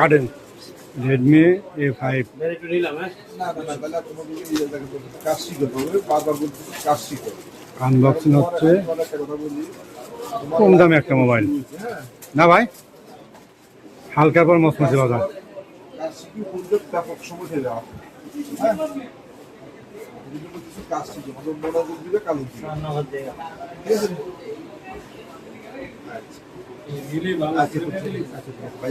কাটেন। Redmi A five unboxing হচ্ছে। কম দামে একটা মোবাইল হ্যাঁ। না ভাই? হালকার পর মসমসে বাজার। হয়ে মানে কালো ঠিক আছে? আচ্ছা আচ্ছা ঠিক আছে, আচ্ছা ঠিক আছে। ভাই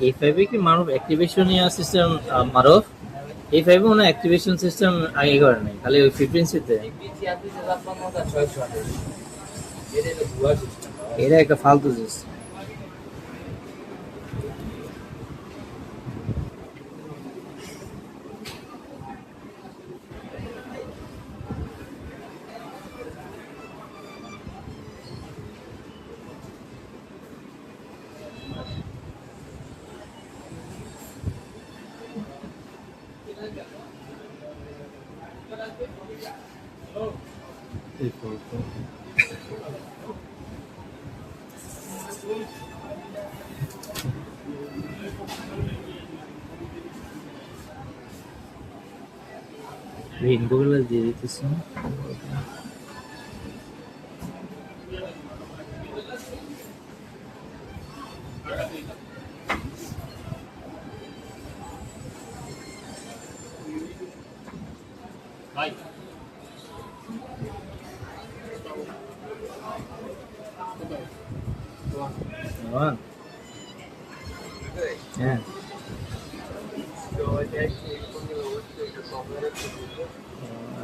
এই ফাইভে কি মানব অ্যাক্টিভেশন সিস্টেম মারুফ এই ফাইভে মনে অ্যাক্টিভেশন সিস্টেম আগে করে নাই খালি ওই ফ্রিকোয়েন্সিতে এটা একটা ফালতু system Epey korktum. Wait, Google has did it soon. Bye. হ্যাঁ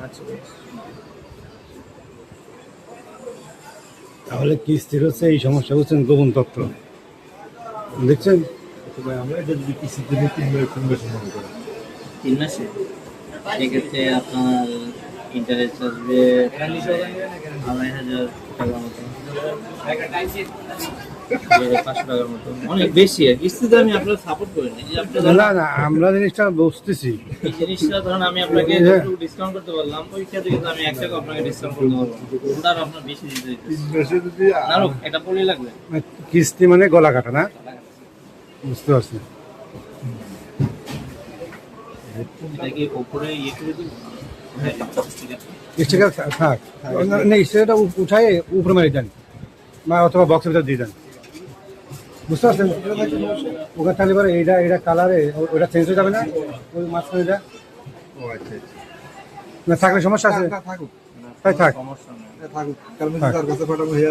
আচ্ছা তাহলে কিস্তির হচ্ছে এই সমস্যা হচ্ছেন গোপন তত্ত্ব দেখছেন? আমরা এটা যদি কিছু দিনে তিন মাস? তিন মাস করি তিন মাসে? সেক্ষেত্রে আপনার ইন্টারেস্ট আসবে আড়াই হাজার টাকার মতো। অনেক বেশি আর কিস্তিতে আমি আপনার সাপোর্ট করি না। এই যে আপনি ধরেন না না আমরা জিনিসটা বুঝতেছি। এই জিনিসটা ধরেন আমি আপনাকে হ্যাঁ। ডিসকাউন্ট করতে পারলাম ওই ক্ষেত্রে কিন্তু আমি এক টাকা আপনাকে ডিসকাউন্ট করতে পারব ওটা আপনার বেশি দিতে তিন হইতেছে। না এটা পড়লে লাগবে। কিস্তি মানে গলা কাটা না? বুঝতে পারছি। এটা কি উপরে ইয়ে করে দিব? হ্যাঁ, ঠিক আছে। স্টিকার থাক না, স্টিকারটা উঠায় উপরে মেরে দেন। বা অথবা বক্সের ভিতরে দিয়ে দেন। বুঝতে পারছেন? ওখানে থাকলে পরে এইটা এইটা কালারে ওটা চেঞ্জ হয়ে যাবে না? ওই মাঝখানে এটা ও আচ্ছা আচ্ছা। না থাকলে সমস্যা আছে। থাকুক তাই থাক। সমস্যা নেই। থাকুক কারণ কাছে পাঠাবো হয়ে